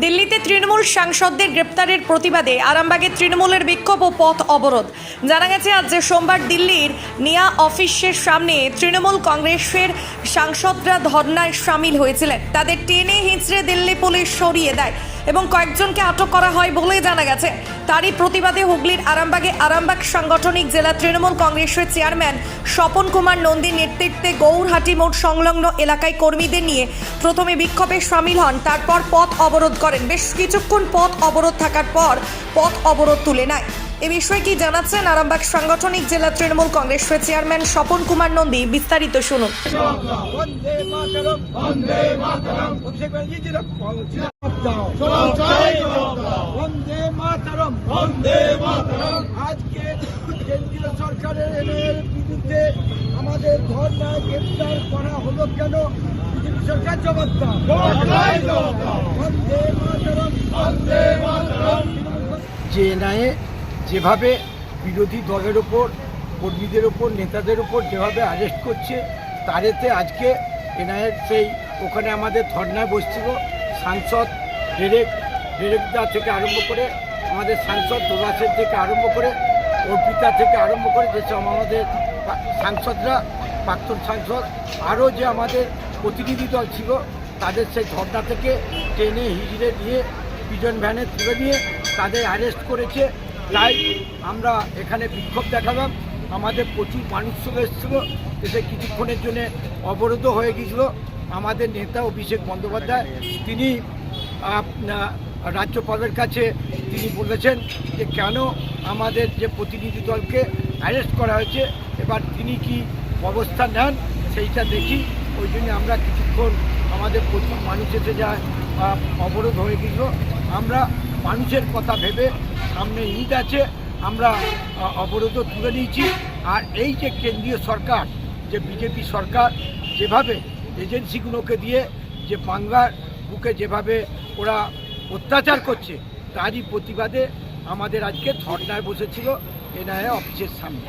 দিল্লিতে তৃণমূল সাংসদদের গ্রেপ্তারের প্রতিবাদে আরামবাগে তৃণমূলের বিক্ষোভ ও পথ অবরোধ। জানা গেছে, আজ যে সোমবার দিল্লির নিয়া অফিসের সামনে তৃণমূল কংগ্রেসের সাংসদরা ধর্নায় সামিল হয়েছিলেন। তাদের টেনে হিঁচড়ে দিল্লি পুলিশ সরিয়ে দেয় এবং কয়েকজনকে আটক করা হয় বলে জানা গেছে। তারই প্রতিবাদে হুগলির আরামবাগে আরামবাগ সাংগঠনিক জেলা তৃণমূল কংগ্রেসের চেয়ারম্যান স্বপন কুমার নন্দীর নেতৃত্বে গৌরহাটি মোড় সংলগ্ন এলাকায় কর্মীদের নিয়ে প্রথমে বিক্ষোভে সামিল হন, তারপর পথ অবরোধ করেন। বেশ কিছুক্ষণ পথ অবরোধ থাকার পর পথ অবরোধ তুলে নেয়। এ বিষয়ে কি জানাচ্ছেন আরামবাগ সাংগঠনিক জেলা তৃণমূল কংগ্রেসের চেয়ারম্যান স্বপন কুমার নন্দী? বিস্তারিত শুনুন। আজকে কেন্দ্রীয় সরকারের বিরুদ্ধে আমাদের ধর্ণা গ্রেপ্তার করা হলো কেন? সরকার যে এনআইএ যেভাবে বিরোধী দলের ওপর, কর্মীদের ওপর, নেতাদের ওপর যেভাবে অ্যারেস্ট করছে, তারেতে আজকে এনআইএর সেই ওখানে আমাদের ধর্নায় বসছিল সাংসদ ডেরেক, ডেরেকদা থেকে আরম্ভ করে, আমাদের সাংসদ দোলাসের থেকে আরম্ভ করে, অর্পিতা থেকে আরম্ভ করে, যেসব আমাদের সাংসদরা, প্রাক্তন সাংসদ, আরও যে আমাদের প্রতিনিধি দল ছিল, তাদের সেই ধর্না থেকে ট্রেনে হিজড়ে দিয়ে পিজন ভ্যানে তুলে নিয়ে তাদের অ্যারেস্ট করেছে। তাই আমরা এখানে বিক্ষোভ দেখালাম। আমাদের প্রচুর মানুষ চলে এসেছিল, এসে কিছুক্ষণের জন্য অবরোধ হয়ে গিয়েছিল। আমাদের নেতা অভিষেক বন্দ্যোপাধ্যায়, তিনি রাজ্যপালের কাছে তিনি বলেছেন যে, কেন আমাদের যে প্রতিনিধি দলকে অ্যারেস্ট করা হয়েছে, এবার তিনি কি অবস্থান নেন, সেইটা দেখি। ওই জন্য আমরা কিছুক্ষণ আমাদের প্রচুর মানুষ এসে যায় আহ, অবরোধ হয়ে গেছিল আমরা মানুষের কথা ভেবে সামনে ঈদ আছে আমরা অবরোধও তুলে নিয়েছি। আর এই যে কেন্দ্রীয় সরকার যে বিজেপি সরকার যেভাবে এজেন্সিগুলোকে দিয়ে যে বাংলার বুকে যেভাবে ওরা অত্যাচার করছে তারই প্রতিবাদে আমাদের আজকে ধর্নায় বসেছিল এনআইএ অফিসের সামনে।